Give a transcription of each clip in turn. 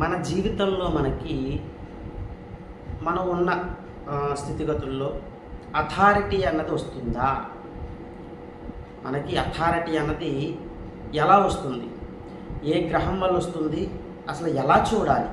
మన జీవితంలో మనకి మనం ఉన్న స్థితిగతుల్లో అథారిటీ అన్నది వస్తుందా? మనకి అథారిటీ అన్నది ఎలా వస్తుంది? ఏ గ్రహం వల్ల వస్తుంది? అసలు ఎలా చూడాలి?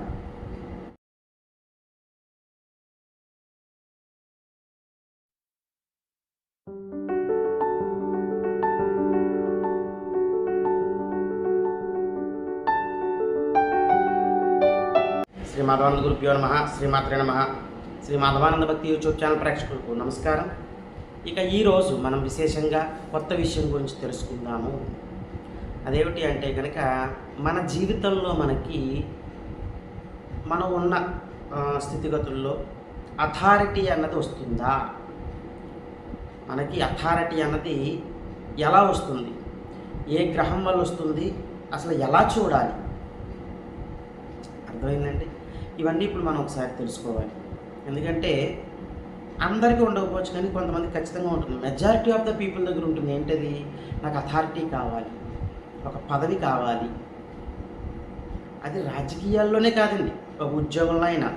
మాధవానంద గురుభ్యో నమ శ్రీమాత్రే నమ శ్రీ మాధవానంద భక్తి యూట్యూబ్ ఛానల్ ప్రేక్షకులకు నమస్కారం. ఇక ఈరోజు మనం విశేషంగా కొత్త విషయం గురించి తెలుసుకుందాము. అదేమిటి అంటే కనుక మన జీవితంలో మనకి మనం ఉన్న స్థితిగతుల్లో అథారిటీ అన్నది వస్తుందా? మనకి అథారిటీ అన్నది ఎలా వస్తుంది? ఏ గ్రహం వల్ల వస్తుంది? అసలు ఎలా చూడాలి? అర్థమైందండి? ఇవన్నీ ఇప్పుడు మనం ఒకసారి తెలుసుకోవాలి. ఎందుకంటే అందరికీ ఉండకపోవచ్చు కానీ కొంతమంది ఖచ్చితంగా ఉంటుంది మెజారిటీ ఆఫ్ ద పీపుల్ దగ్గర ఉంటుంది. ఏంటది? నాకు అథారిటీ కావాలి. ఒక పదవి కావాలి. అది రాజకీయాల్లోనే కాదండి. ఒక ఉద్యోగంలో అయినా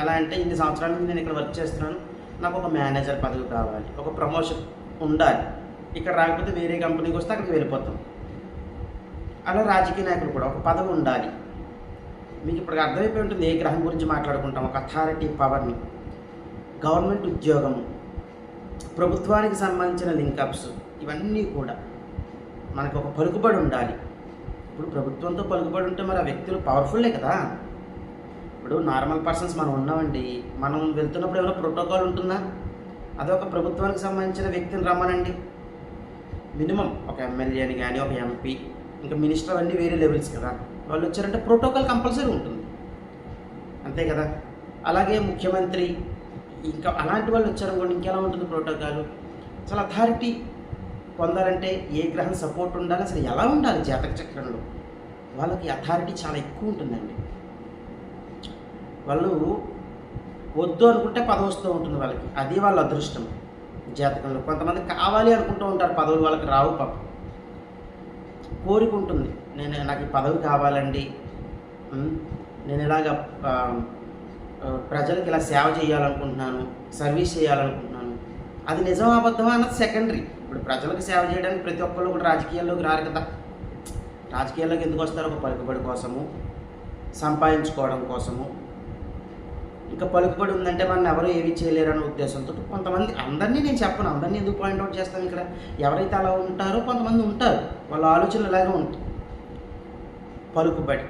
ఎలా అంటే ఇన్ని సంవత్సరాల నుంచి నేను ఇక్కడ వర్క్ చేస్తున్నాను. నాకు ఒక మేనేజర్ పదవి కావాలి. ఒక ప్రమోషన్ ఉండాలి. ఇక్కడ రాకపోతే వేరే కంపెనీకి వస్తే అక్కడికి వెళ్ళిపోతాం. అలా రాజకీయ నాయకులు కూడా ఒక పదవి ఉండాలి. మీకు ఇప్పుడు అర్థమైపోయి ఉంటుంది ఏ గ్రహం గురించి మాట్లాడుకుంటాం. ఒక అథారిటీ పవర్ని గవర్నమెంట్ ఉద్యోగం ప్రభుత్వానికి సంబంధించిన లింకప్స్ ఇవన్నీ కూడా మనకు ఒక పలుకుబడి ఉండాలి. ఇప్పుడు ప్రభుత్వంతో పలుకుబడి ఉంటే మరి ఆ వ్యక్తులు పవర్ఫుల్లే కదా. ఇప్పుడు నార్మల్ పర్సన్స్ మనం ఉన్నామండి. మనం వెళ్తున్నప్పుడు ఏమైనా ప్రోటోకాల్ ఉంటుందా? అదొక ప్రభుత్వానికి సంబంధించిన వ్యక్తిని రమ్మనండి. మినిమం ఒక ఎమ్మెల్యేని కానీ ఒక ఎంపీ ఇంకా మినిస్టర్ అన్నీ వేరే లెవెల్స్ కదా. వాళ్ళు వచ్చారంటే ప్రోటోకాల్ కంపల్సరీ ఉంటుంది. అంతే కదా? అలాగే ముఖ్యమంత్రి ఇంకా అలాంటి వాళ్ళు వచ్చారనుకోండి ఇంకెలా ఉంటుంది ప్రోటోకాల్? అసలు అథారిటీ పొందాలంటే ఏ గ్రహం సపోర్ట్ ఉండాలి? అసలు ఎలా ఉండాలి జాతక చక్రంలో? వాళ్ళకి అథారిటీ చాలా ఎక్కువ ఉంటుందండి. వాళ్ళు వద్దు అనుకుంటే పదవి వస్తూ ఉంటుంది వాళ్ళకి. అది వాళ్ళ అదృష్టం జాతకంలో. కొంతమంది కావాలి అనుకుంటూ ఉంటారు పదవులు వాళ్ళకి రావు పాపం. కోరిక ఉంటుంది. నేను నాకు ఈ పదవి కావాలండి. నేను ఇలాగ ప్రజలకు ఇలా సేవ చేయాలనుకుంటున్నాను సర్వీస్ చేయాలనుకుంటున్నాను. అది నిజం అబద్ధమా అన్నది సెకండరీ. ఇప్పుడు ప్రజలకు సేవ చేయడానికి ప్రతి ఒక్కళ్ళు కూడా రాజకీయాల్లోకి రారు కదా. రాజకీయాల్లోకి ఎందుకు వస్తారు? ఒక పలుకుబడి కోసము సంపాదించుకోవడం కోసము. ఇంకా పలుకుబడి ఉందంటే మనం ఎవరు ఏవి చేయలేరనే ఉద్దేశంతో కొంతమంది అందరినీ నేను చెప్పను అందరినీ ఎందుకు పాయింట్అవుట్ చేస్తాను ఇక్కడ? ఎవరైతే అలా ఉంటారో కొంతమంది ఉంటారు. వాళ్ళ ఆలోచనలు ఇలాగే ఉంటాయి. పలుకుబడి.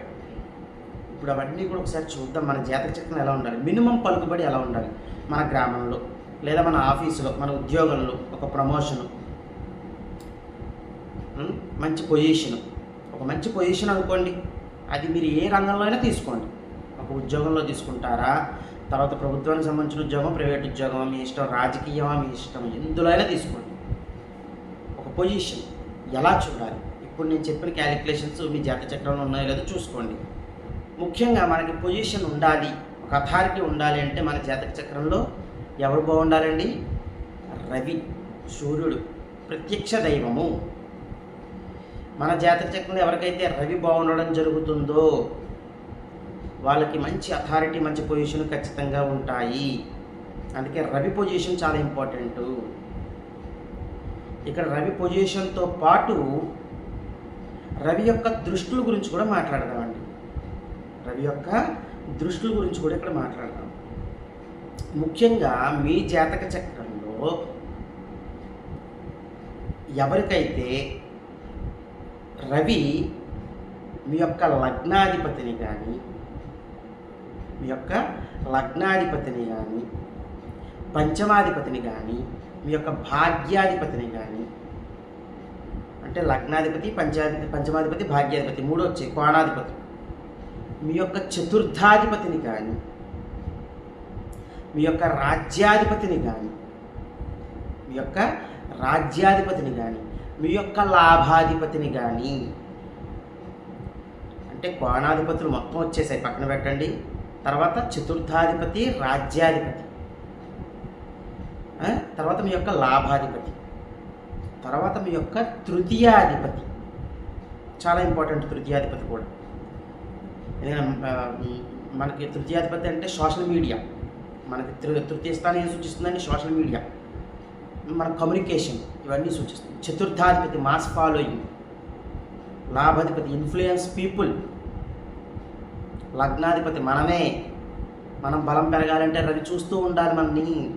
ఇప్పుడు అవన్నీ కూడా ఒకసారి చూద్దాం మన జాతక చక్రం ఎలా ఉండాలి? మినిమం పలుకుబడి ఎలా ఉండాలి? మన గ్రామంలో లేదా మన ఆఫీసులో మన ఉద్యోగంలో ఒక ప్రమోషను మంచి పొజిషన్. ఒక మంచి పొజిషన్ అనుకోండి అది మీరు ఏ రంగంలో అయినా తీసుకోండి. ఒక ఉద్యోగంలో తీసుకుంటారా? తర్వాత ప్రభుత్వానికి సంబంధించిన ఉద్యోగం ప్రైవేట్ ఉద్యోగం మీ ఇష్టం రాజకీయమా? మీ ఇష్టం ఎందులో అయినా తీసుకోండి. ఒక పొజిషన్ ఎలా చూడాలి? ఇప్పుడు నేను చెప్పిన క్యాలిక్యులేషన్స్ మీ జాత చక్రంలో ఉన్నాయో లేదో చూసుకోండి. ముఖ్యంగా మనకి పొజిషన్ ఉండాలి ఒక అథారిటీ ఉండాలి అంటే మన జాతక చక్రంలో ఎవరు బాగుండాలండి? రవి సూర్యుడు ప్రత్యక్ష దైవము. మన జాతక చక్రంలో ఎవరికైతే రవి బాగుండడం జరుగుతుందో వాళ్ళకి మంచి అథారిటీ మంచి పొజిషన్ ఖచ్చితంగా ఉంటాయి. అందుకే రవి పొజిషన్ చాలా ఇంపార్టెంటు ఇక్కడ రవి పొజిషన్తో పాటు రవి యొక్క దృష్టుల గురించి కూడా మాట్లాడదామండి రవి యొక్క దృష్టుల గురించి కూడా ఇక్కడ మాట్లాడదాం. ముఖ్యంగా మీ జాతక చక్రంలో ఎవరికైతే రవి మీ యొక్క లగ్నాధిపతిని కానీ మీ యొక్క లగ్నాధిపతిని కానీ పంచమాధిపతిని కానీ మీ యొక్క భాగ్యాధిపతిని కానీ అంటే లగ్నాధిపతి పంచాధిపతి పంచమాధిపతి భాగ్యాధిపతి మూడో వచ్చే కోణాధిపతి. మీ యొక్క చతుర్థాధిపతిని కానీ మీ యొక్క రాజ్యాధిపతిని కానీ మీ యొక్క రాజ్యాధిపతిని కానీ మీ యొక్క లాభాధిపతిని కానీ అంటే కోణాధిపతులు మొత్తం వచ్చేసాయి. పక్కన పెట్టండి. తర్వాత చతుర్థాధిపతి రాజ్యాధిపతి. తర్వాత మీ యొక్క లాభాధిపతి. తర్వాత మీ యొక్క తృతీయాధిపతి. చాలా ఇంపార్టెంట్ తృతీయాధిపతి కూడా. ఎందుకంటే మనకి తృతీయాధిపతి అంటే సోషల్ మీడియా మనకి తృ- తృతీయ స్థానం ఏం సూచిస్తుందండి? సోషల్ మీడియా మన కమ్యూనికేషన్ ఇవన్నీ సూచిస్తుంది. చతుర్థాధిపతి మాస్ ఫాలోయింగ్ లాభాధిపతి ఇన్ఫ్లుయెన్స్ పీపుల్ లగ్నాధిపతి మనమే. మనం బలం పెరగాలంటే రవి చూస్తూ ఉండాలి మనని.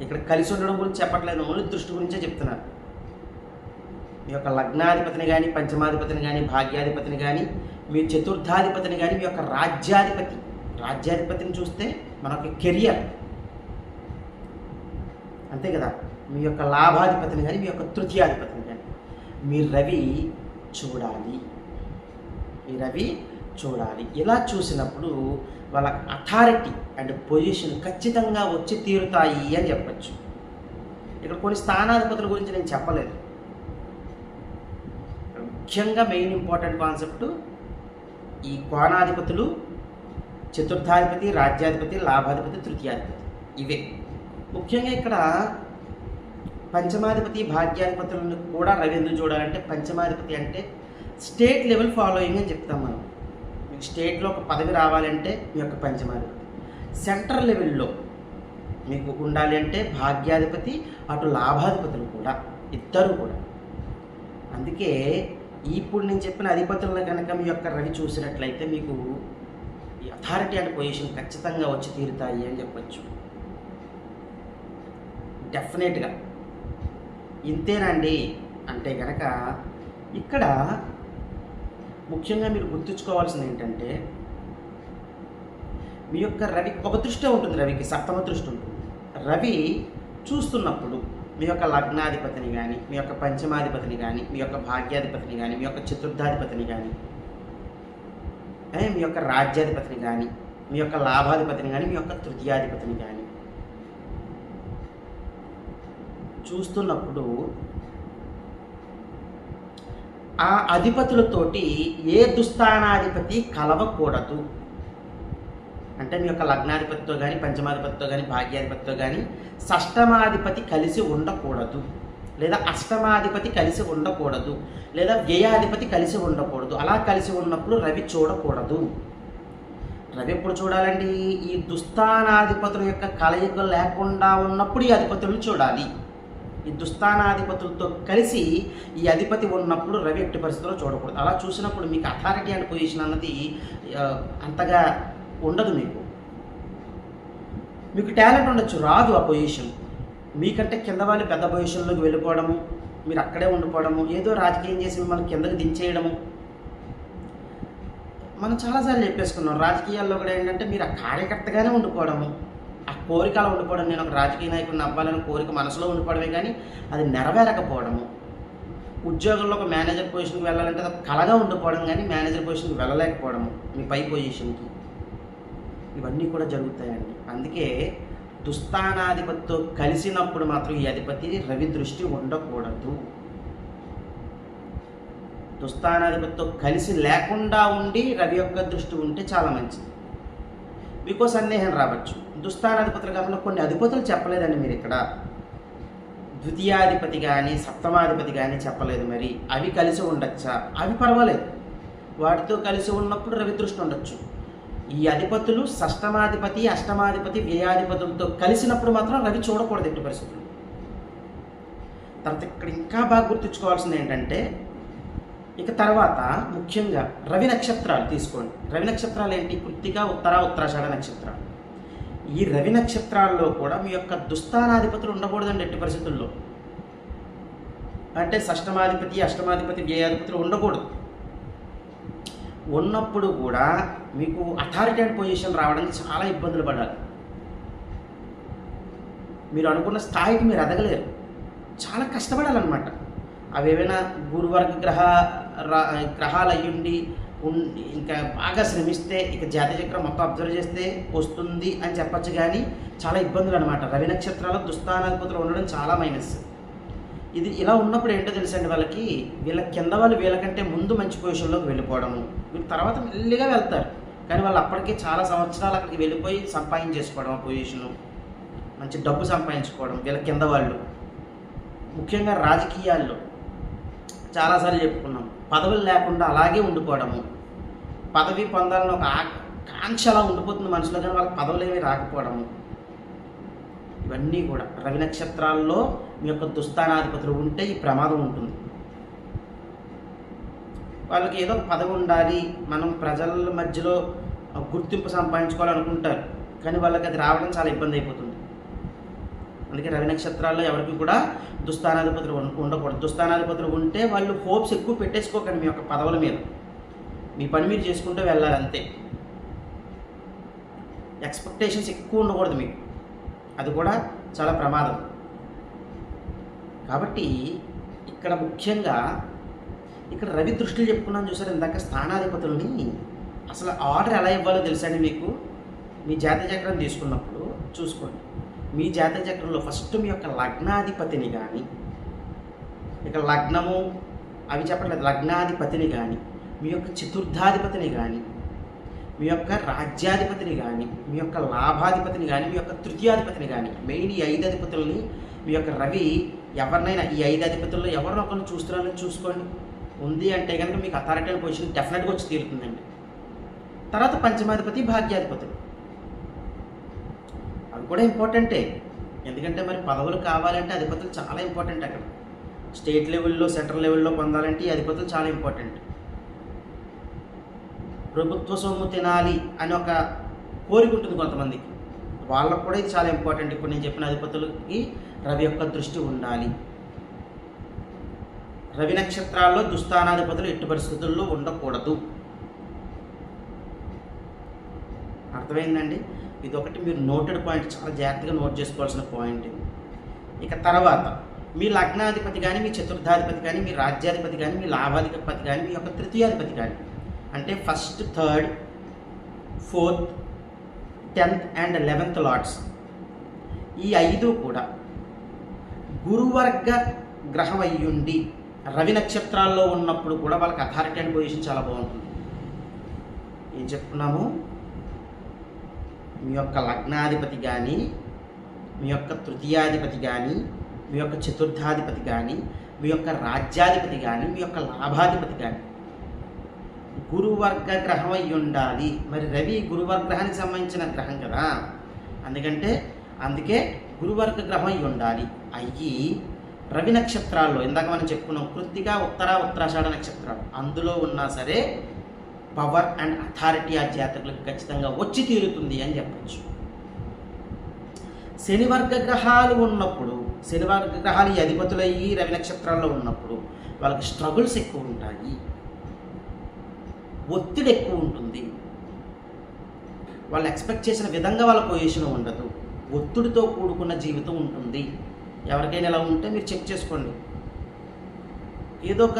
ఇక్కడ కలిసి ఉండడం గురించి చెప్పట్లేదు ఓన్లీ దృష్టి గురించే చెప్తున్నారు మీ యొక్క లగ్నాధిపతిని కానీ పంచమాధిపతిని కానీ భాగ్యాధిపతిని కానీ మీ చతుర్థాధిపతిని కానీ మీ యొక్క రాజ్యాధిపతి రాజ్యాధిపతిని చూస్తే మన యొక్క కెరియర్. అంతే కదా? మీ యొక్క లాభాధిపతిని కానీ మీ యొక్క తృతీయాధిపతిని కానీ మీ రవి చూడాలి. మీ రవి చూడాలి. ఇలా చూసినప్పుడు వాళ్ళ అథారిటీ అండ్ పొజిషన్ ఖచ్చితంగా వచ్చి తీరుతాయి అని చెప్పచ్చు. ఇక్కడ కొన్ని స్థానాధిపతుల గురించి నేను చెప్పలేదు. ముఖ్యంగా మెయిన్ ఇంపార్టెంట్ కాన్సెప్ట్ ఈ కోణాధిపతులు చతుర్థాధిపతి రాజ్యాధిపతి లాభాధిపతి తృతీయాధిపతి. ఇవే. ముఖ్యంగా ఇక్కడ పంచమాధిపతి భాగ్యాధిపతులను కూడా రవి ఎందుకు చూడాలంటే పంచమాధిపతి అంటే స్టేట్ లెవెల్ ఫాలోయింగ్ అని చెప్తాం మనం. స్టేట్లో ఒక పదవి రావాలంటే మీ యొక్క పంచమాధిపతి. సెంటర్ లెవెల్లో మీకు ఉండాలి అంటే భాగ్యాధిపతి అటు లాభాధిపతులు కూడా ఇద్దరు కూడా. అందుకే ఇప్పుడు నేను చెప్పిన అధిపతులను కనుక మీ యొక్క రవి చూసినట్లయితే మీకు అథారిటీ అండ్ పొజిషన్ ఖచ్చితంగా వచ్చి తీరుతాయి అని చెప్పచ్చు. డెఫినెట్గా ఇంతేనండి. అంటే కనుక ఇక్కడ ముఖ్యంగా మీరు గుర్తుంచుకోవాల్సింది ఏంటంటే మీ యొక్క రవి ఒక దృష్టి ఉంటుంది రవికి సప్తమ దృష్టి ఉంటుంది. రవి చూస్తున్నప్పుడు మీ యొక్క లగ్నాధిపతిని కానీ మీ యొక్క పంచమాధిపతిని కానీ మీ యొక్క భాగ్యాధిపతిని కానీ మీ యొక్క చతుర్థాధిపతిని కానీ మీ యొక్క రాజ్యాధిపతిని కానీ మీ యొక్క లాభాధిపతిని కానీ మీ యొక్క తృతీయాధిపతిని కానీ చూస్తున్నప్పుడు ఆ అధిపతులతోటి ఏ దుస్థానాధిపతి కలవకూడదు. అంటే మీ యొక్క లగ్నాధిపతితో కానీ పంచమాధిపతితో కానీ భాగ్యాధిపతితో కానీ షష్టమాధిపతి కలిసి ఉండకూడదు. లేదా అష్టమాధిపతి కలిసి ఉండకూడదు. లేదా వ్యయాధిపతి కలిసి ఉండకూడదు. అలా కలిసి ఉన్నప్పుడు రవి చూడకూడదు. రవి ఎప్పుడు చూడాలండి? ఈ దుస్థానాధిపతుల యొక్క కలయిక లేకుండా ఉన్నప్పుడు ఈ అధిపతులను చూడాలి. ఈ దుస్థానాధిపతులతో కలిసి ఈ అధిపతి ఉన్నప్పుడు రవి ఎట్టి పరిస్థితుల్లో చూడకూడదు. అలా చూసినప్పుడు మీకు అథారిటీ అండ్ పొజిషన్ అన్నది అంతగా ఉండదు మీకు. మీకు టాలెంట్ ఉండొచ్చు రాదు ఆ పొజిషన్ మీకంటే కింద వాళ్ళు పెద్ద పొజిషన్లోకి వెళ్ళిపోవడము మీరు అక్కడే ఉండిపోవడము ఏదో రాజకీయం చేసి మిమ్మల్ని కిందకి దించేయడము. మనం చాలాసార్లు చెప్పేసుకున్నాం రాజకీయాల్లో కూడా ఏంటంటే మీరు ఆ కార్యకర్తగానే ఉండిపోవడము. కోరికలు ఉండిపోవడం నేను ఒక రాజకీయ నాయకుడిని అవ్వాలని కోరిక మనసులో ఉండిపోవడమే కానీ అది నెరవేరకపోవడము. ఉద్యోగంలో ఒక మేనేజర్ పొజిషన్కి వెళ్ళాలంటే అది కలగా ఉండిపోవడం కానీ మేనేజర్ పొజిషన్కి వెళ్ళలేకపోవడము మీ పై పొజిషన్కి. ఇవన్నీ కూడా జరుగుతాయండి. అందుకే దుస్థానాధిపతితో కలిసినప్పుడు మాత్రం ఈ అధిపతి రవి దృష్టి ఉండకూడదు. దుస్థానాధిపతితో కలిసి లేకుండా ఉండి రవి యొక్క దృష్టి ఉంటే చాలా మంచిది. మీకు సందేహం రావచ్చు. దుస్థానాధిపతులు కాకుండా కొన్ని అధిపతులు చెప్పలేదండి మీరు ఇక్కడ. ద్వితీయాధిపతి కానీ సప్తమాధిపతి కానీ చెప్పలేదు మరి. అవి కలిసి ఉండొచ్చా? అవి పర్వాలేదు. వాటితో కలిసి ఉన్నప్పుడు రవి దృష్టి ఉండొచ్చు. ఈ అధిపతులు షష్టమాధిపతి అష్టమాధిపతి వ్యయాధిపతులతో కలిసినప్పుడు మాత్రం రవి చూడకూడదు ఎట్టి పరిస్థితులు తర్వాత ఇక్కడ ఇంకా బాగా గుర్తుంచుకోవాల్సింది ఏంటంటే ఇక తర్వాత ముఖ్యంగా రవి నక్షత్రాలు తీసుకోండి. రవి నక్షత్రాలు ఏంటి? కృత్తిక ఉత్తర ఉత్తరాషాఢ నక్షత్రాలు. ఈ రవి నక్షత్రాల్లో కూడా మీ యొక్క దుస్థానాధిపతులు ఉండకూడదండి ఎట్టి పరిస్థితుల్లో. అంటే షష్టమాధిపతి అష్టమాధిపతి వ్యయాధిపతులు ఉండకూడదు. ఉన్నప్పుడు కూడా మీకు అథారిటీ అండ్ పొజిషన్ రావడానికి చాలా ఇబ్బందులు పడాలి. మీరు అనుకున్న స్థాయికి మీరు ఎదగలేరు. చాలా కష్టపడాలన్నమాట. అవి గురువర్గ గ్రహ గ్రహాలు అయ్యుండి ఇంకా బాగా శ్రమిస్తే ఇక జాతి చక్రం మొత్తం అబ్జర్వ్ చేస్తే వస్తుంది అని చెప్పచ్చు కానీ చాలా ఇబ్బందులు అనమాట రవి నక్షత్రాల దుస్థానాధిపతులు ఉండడం చాలా మైనస్. ఇది ఇలా ఉన్నప్పుడు ఏంటో తెలుసండి వాళ్ళకి? వీళ్ళ కింద వాళ్ళు వీళ్ళకంటే ముందు మంచి పొజిషన్లోకి వెళ్ళిపోవడము. వీళ్ళు తర్వాత మెల్లిగా వెళ్తారు. కానీ వాళ్ళు అప్పటికే చాలా సంవత్సరాలు అక్కడికి వెళ్ళిపోయి సంపాదించేసుకోవడం ఆ పొజిషను. మంచి డబ్బు సంపాదించుకోవడం వీళ్ళ కింద వాళ్ళు. ముఖ్యంగా రాజకీయాల్లో. చాలాసార్లు చెప్పుకున్నాం. పదవులు లేకుండా అలాగే ఉండిపోవడము. పదవి పొందాలని ఒక ఆకాంక్ష అలా ఉండిపోతుంది మనసులో కానీ వాళ్ళకి పదవులు ఏమీ రాకపోవడము. ఇవన్నీ కూడా రవి నక్షత్రాల్లో మీ యొక్క దుస్థానాధిపతులు ఉంటే ఈ ప్రమాదం ఉంటుంది. వాళ్ళకి ఏదో ఒక పదవి ఉండాలి. మనం ప్రజల మధ్యలో గుర్తింపు సంపాదించుకోవాలనుకుంటారు. కానీ వాళ్ళకి అది రావడం చాలా ఇబ్బంది అయిపోతుంది. అందుకే రవి నక్షత్రాల్లో ఎవరికి కూడా దుస్థానాధిపతులు ఉండకూడదు. దుస్థానాధిపతులు ఉంటే వాళ్ళు హోప్స్ ఎక్కువ పెట్టేసుకోకండి మీ యొక్క పదవుల మీద. మీ పని మీరు చేసుకుంటూ వెళ్ళాలి అంతే. ఎక్స్పెక్టేషన్స్ ఎక్కువ ఉండకూడదు మీకు. అది కూడా చాలా ప్రమాదం. కాబట్టి ఇక్కడ ముఖ్యంగా ఇక్కడ రవి దృష్టిలో చెప్పుకున్నాను చూసారు? ఇందాక స్థానాధిపతుల్ని అసలు ఆర్డర్ ఎలా ఇవ్వాలో తెలుసా అండి మీకు? మీ జాతీయ చక్రం తీసుకున్నప్పుడు చూసుకోండి. మీ జాతక చక్రంలో ఫస్ట్ మీ యొక్క లగ్నాధిపతిని కానీ ఇక లగ్నము అవి చెప్పట్లేదు లగ్నాధిపతిని కానీ మీ యొక్క చతుర్థాధిపతిని కానీ మీ యొక్క రాజ్యాధిపతిని కానీ మీ యొక్క లాభాధిపతిని కానీ మీ యొక్క తృతీయాధిపతిని కానీ మెయిన్ ఈ ఐదు అధిపతుల్ని మీ యొక్క రవి ఎవరినైనా ఈ ఐదు అధిపతుల్లో ఎవరినో ఒకరిని చూస్తున్నారని చూసుకోండి. ఉంది అంటే కనుక మీకు అథారిటీ పొజిషన్ డెఫినెట్గా వచ్చి తీరుతుందండి. తర్వాత పంచమాధిపతి భాగ్యాధిపతులు. కూడా ఇంపార్టెంటే ఎందుకంటే మరి పదవులు కావాలంటే అధిపతులు చాలా ఇంపార్టెంట్ అక్కడ. స్టేట్ లెవెల్లో సెంట్రల్ లెవెల్లో పొందాలంటే ఈ అధిపతులు చాలా ఇంపార్టెంట్ ప్రభుత్వ సొమ్ము తినాలి అని ఒక కోరిక ఉంటుంది కొంతమందికి. వాళ్ళకు కూడా ఇది చాలా ఇంపార్టెంట్ ఇప్పుడు నేను చెప్పిన అధిపతులకి రవి యొక్క దృష్టి ఉండాలి. రవి నక్షత్రాల్లో దుస్థానాధిపతులు ఎట్టి పరిస్థితుల్లో ఉండకూడదు. అర్థమైందండి? ఇది ఒకటి మీరు నోటెడ్ పాయింట్ చాలా జాగ్రత్తగా నోట్ చేసుకోవాల్సిన పాయింట్ ఇక తర్వాత మీ లగ్నాధిపతి కానీ మీ చతుర్థాధిపతి కానీ మీ రాజ్యాధిపతి కానీ మీ లాభాధిపతి కానీ మీ యొక్క తృతీయాధిపతి కానీ అంటే first third fourth tenth and eleventh lots ఈ ఐదు కూడా గురువర్గ గ్రహం అయ్యుండి రవి నక్షత్రాల్లో ఉన్నప్పుడు కూడా వాళ్ళకి అథారిటీ అండ్ పొజిషన్ చాలా బాగుంటుంది. ఏం చెప్పుకున్నాము మీ యొక్క లగ్నాధిపతి కానీ మీ యొక్క తృతీయాధిపతి కానీ మీ యొక్క చతుర్థాధిపతి కానీ మీ యొక్క రాజ్యాధిపతి కానీ మీ యొక్క లాభాధిపతి కానీ గురువర్గ గ్రహం అయి ఉండాలి మరి రవి గురువర్గ్రహానికి సంబంధించిన గ్రహం కదా. అందుకంటే అందుకే గురువర్గ గ్రహం అయి ఉండాలి అయ్యి రవి నక్షత్రాల్లో ఇందాక మనం చెప్పుకున్నాం కృత్తిగా ఉత్తర ఉత్తరాషాఢ నక్షత్రాలు. అందులో ఉన్నా సరే పవర్ అండ్ అథారిటీ ఆ జాతకులకు ఖచ్చితంగా వచ్చి తీరుతుంది అని చెప్పచ్చు. శనివర్గ గ్రహాలు ఉన్నప్పుడు శనివర్గ గ్రహాలు ఈ అధిపతులయ్యి రవి నక్షత్రాల్లో ఉన్నప్పుడు వాళ్ళకి స్ట్రగుల్స్ ఎక్కువ ఉంటాయి. ఒత్తిడి ఎక్కువ ఉంటుంది. వాళ్ళు ఎక్స్పెక్ట్ చేసిన విధంగా వాళ్ళ పొజిషన్ ఉండదు. ఒత్తిడితో కూడుకున్న జీవితం ఉంటుంది. ఎవరికైనా ఇలా ఉంటే మీరు చెక్ చేసుకోండి. ఏదో ఒక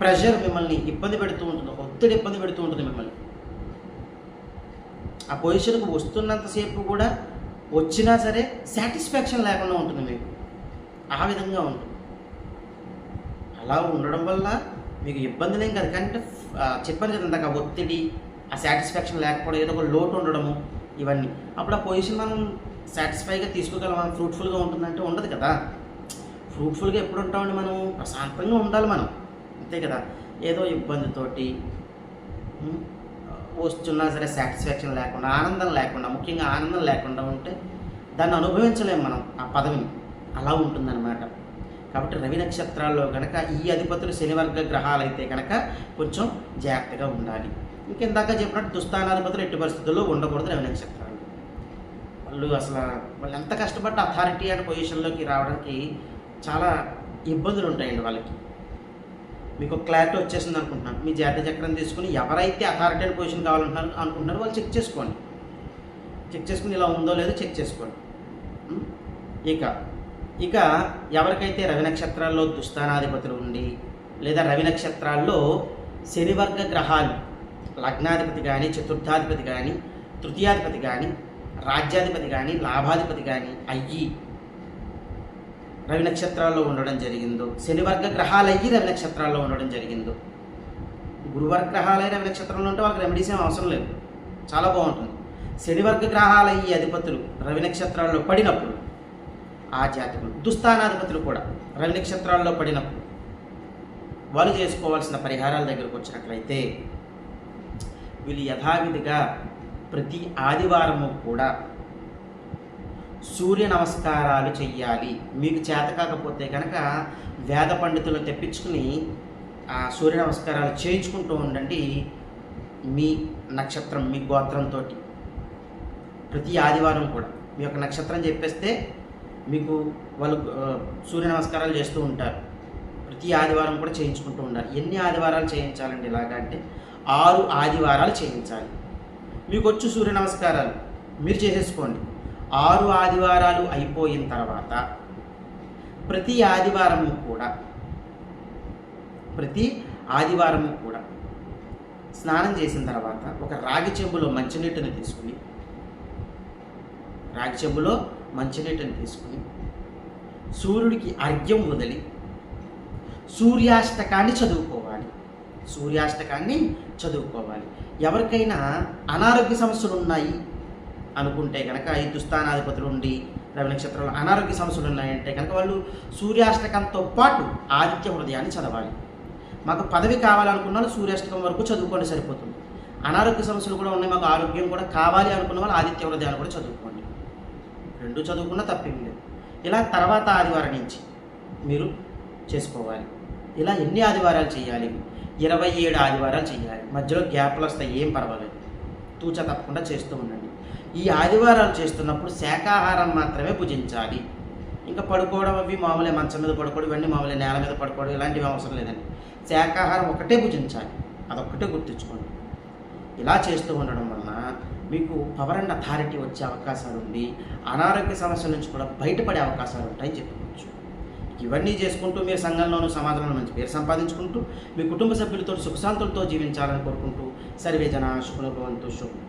ప్రెషర్ మిమ్మల్ని ఇబ్బంది పెడుతూ ఉంటుంది ఒత్తిడి ఇబ్బంది పెడుతూ ఉంటుంది మిమ్మల్ని. ఆ పొజిషన్కి వస్తున్నంతసేపు కూడా వచ్చినా సరే సాటిస్ఫాక్షన్ లేకుండా ఉంటుంది మీకు. ఆ విధంగా ఉంటుంది. అలా ఉండడం వల్ల మీకు ఇబ్బందులేం కాదు. కానీ చెప్పాను కదా ఇందాక ఒత్తిడి ఆ సాటిస్ఫాక్షన్ లేకపోవడం ఏదో ఒక లోటు ఉండడము ఇవన్నీ. అప్పుడు ఆ పొజిషన్ మనం సాటిస్ఫైగా తీసుకోగలం ఫ్రూట్ఫుల్గా ఉంటుందంటే ఉండదు కదా. ఫ్రూట్ఫుల్గా ఎప్పుడు ఉంటామండి మనం ప్రశాంతంగా ఉండాలి మనం. అంతే కదా. ఏదో ఇబ్బందితోటి వస్తున్నా సరే సాటిస్ఫాక్షన్ లేకుండా ఆనందం లేకుండా ముఖ్యంగా ఆనందం లేకుండా ఉంటే దాన్ని అనుభవించలేము మనం ఆ పదవిని. అలా ఉంటుందన్నమాట. కాబట్టి రవి నక్షత్రాల్లో కనుక ఈ అధిపతులు శనివర్గ గ్రహాలు అయితే కనుక కొంచెం జాగ్రత్తగా ఉండాలి. ఇంకెందాక చెప్పినట్టు దుస్థానాధిపతులు ఎట్టి పరిస్థితుల్లో ఉండకూడదు రవి నక్షత్రాలు. వాళ్ళు అసలు వాళ్ళు ఎంత కష్టపడ్డ అథారిటీ అండ్ పొజిషన్లోకి రావడానికి చాలా ఇబ్బందులు ఉంటాయండి వాళ్ళకి. మీకు క్లారిటీ వచ్చేసింది అనుకుంటున్నాను. మీ జాతీయ చక్రం తీసుకుని ఎవరైతే అథారిటీ పొజిషన్ కావాలంటున్నారు అనుకుంటున్నారో వాళ్ళు చెక్ చేసుకోండి. చెక్ చేసుకుని ఇలా ఉందో లేదో చెక్ చేసుకోండి. ఇక ఇక ఎవరికైతే రవి నక్షత్రాల్లో దుస్థానాధిపతులు ఉండి లేదా రవి నక్షత్రాల్లో శనివర్గ గ్రహాలు లగ్నాధిపతి కానీ చతుర్థాధిపతి కానీ తృతీయాధిపతి కానీ రాజ్యాధిపతి కానీ లాభాధిపతి కానీ అయ్యి రవి నక్షత్రాల్లో ఉండడం జరిగిందో శనివర్గ గ్రహాలు అయ్యి రవి నక్షత్రాల్లో ఉండడం జరిగిందో. గురువర్గ గ్రహాలై రవి నక్షత్రంలో ఉంటే వాళ్ళకి రెమెడీస్ ఏం అవసరం లేదు. చాలా బాగుంటుంది. శనివర్గ గ్రహాల ఈ అధిపతులు రవి నక్షత్రాల్లో పడినప్పుడు ఆ జాతకులు దుస్థానాధిపతులు కూడా రవి నక్షత్రాల్లో పడినప్పుడు వాళ్ళు చేసుకోవాల్సిన పరిహారాల దగ్గరకు వచ్చినట్లయితే వీళ్ళు యథావిధిగా ప్రతి ఆదివారము కూడా సూర్య నమస్కారాలు చెయ్యాలి. మీకు చేత కాకపోతే కనుక వేద పండితులను తెప్పించుకుని ఆ సూర్య నమస్కారాలు చేయించుకుంటూ ఉండండి మీ నక్షత్రం మీ గోత్రంతో ప్రతి ఆదివారం కూడా. మీ యొక్క నక్షత్రం చెప్పేస్తే మీకు వాళ్ళు సూర్య నమస్కారాలు చేస్తూ ఉంటారు. ప్రతి ఆదివారం కూడా చేయించుకుంటూ ఉండాలి. ఎన్ని ఆదివారాలు చేయించాలండి ఇలాగా అంటే ఆరు ఆదివారాలు చేయించాలి. మీకు వచ్చు సూర్య నమస్కారాలు. మీరు చేసేసుకోండి. ఆరు ఆదివారాలు అయిపోయిన తర్వాత ప్రతి ఆదివారము కూడా ప్రతి ఆదివారము కూడా స్నానం చేసిన తర్వాత ఒక రాగి చెంబులో మంచినీటిని తీసుకుని రాగి చెంబులో మంచినీటిని తీసుకుని సూర్యుడికి అర్ఘ్యం వదిలి సూర్యాష్టకాన్ని చదువుకోవాలి. సూర్యాష్టకాన్ని చదువుకోవాలి. ఎవరికైనా అనారోగ్య సమస్యలు ఉన్నాయి అనుకుంటే కనుక ఈ దుస్థానాధిపతులు ఉండి రవి నక్షత్రంలో అనారోగ్య సమస్యలు ఉన్నాయంటే కనుక వాళ్ళు సూర్యాష్టకంతో పాటు ఆదిత్య హృదయాన్ని చదవాలి. మాకు పదవి కావాలనుకున్న వాళ్ళు సూర్యాష్టకం వరకు చదువుకోండి సరిపోతుంది. అనారోగ్య సమస్యలు కూడా ఉన్నాయి మాకు ఆరోగ్యం కూడా కావాలి అనుకున్న వాళ్ళు ఆదిత్య హృదయాన్ని కూడా చదువుకోండి. రెండు చదువుకున్నా తప్పేం లేదు. ఇలా తర్వాత ఆదివారం నుంచి మీరు చేసుకోవాలి. ఇలా ఎన్ని ఆదివారాలు చేయాలి? ఇరవై ఏడు ఆదివారాలు చేయాలి. మధ్యలో గ్యాప్లు వస్తాయి ఏం పర్వాలేదు. తూచా తప్పకుండా చేస్తూ ఉండండి. ఈ ఆదివారాలు చేస్తున్నప్పుడు శాకాహారం మాత్రమే భుజించాలి. ఇంకా పడుకోవడం అవి మామూలే మంచం మీద పడుకోవడం ఇవన్నీ మామూలే నేల మీద పడుకోవడం ఇలాంటివి అవసరం లేదండి. శాకాహారం ఒకటే భుజించాలి. అదొక్కటే గుర్తుంచుకోండి. ఇలా చేస్తూ ఉండడం వలన మీకు పవర్ అండ్ అథారిటీ వచ్చే అవకాశాలు ఉండి అనారోగ్య సమస్యల నుంచి కూడా బయటపడే అవకాశాలు ఉంటాయని చెప్పుకోవచ్చు. ఇవన్నీ చేసుకుంటూ మీరు సంఘంలోనూ సమాజంలో మంచి పేరు సంపాదించుకుంటూ మీ కుటుంబ సభ్యులతో సుఖశాంతులతో జీవించాలని కోరుకుంటూ సర్వే జన శుభ్రభవంతు శుభం.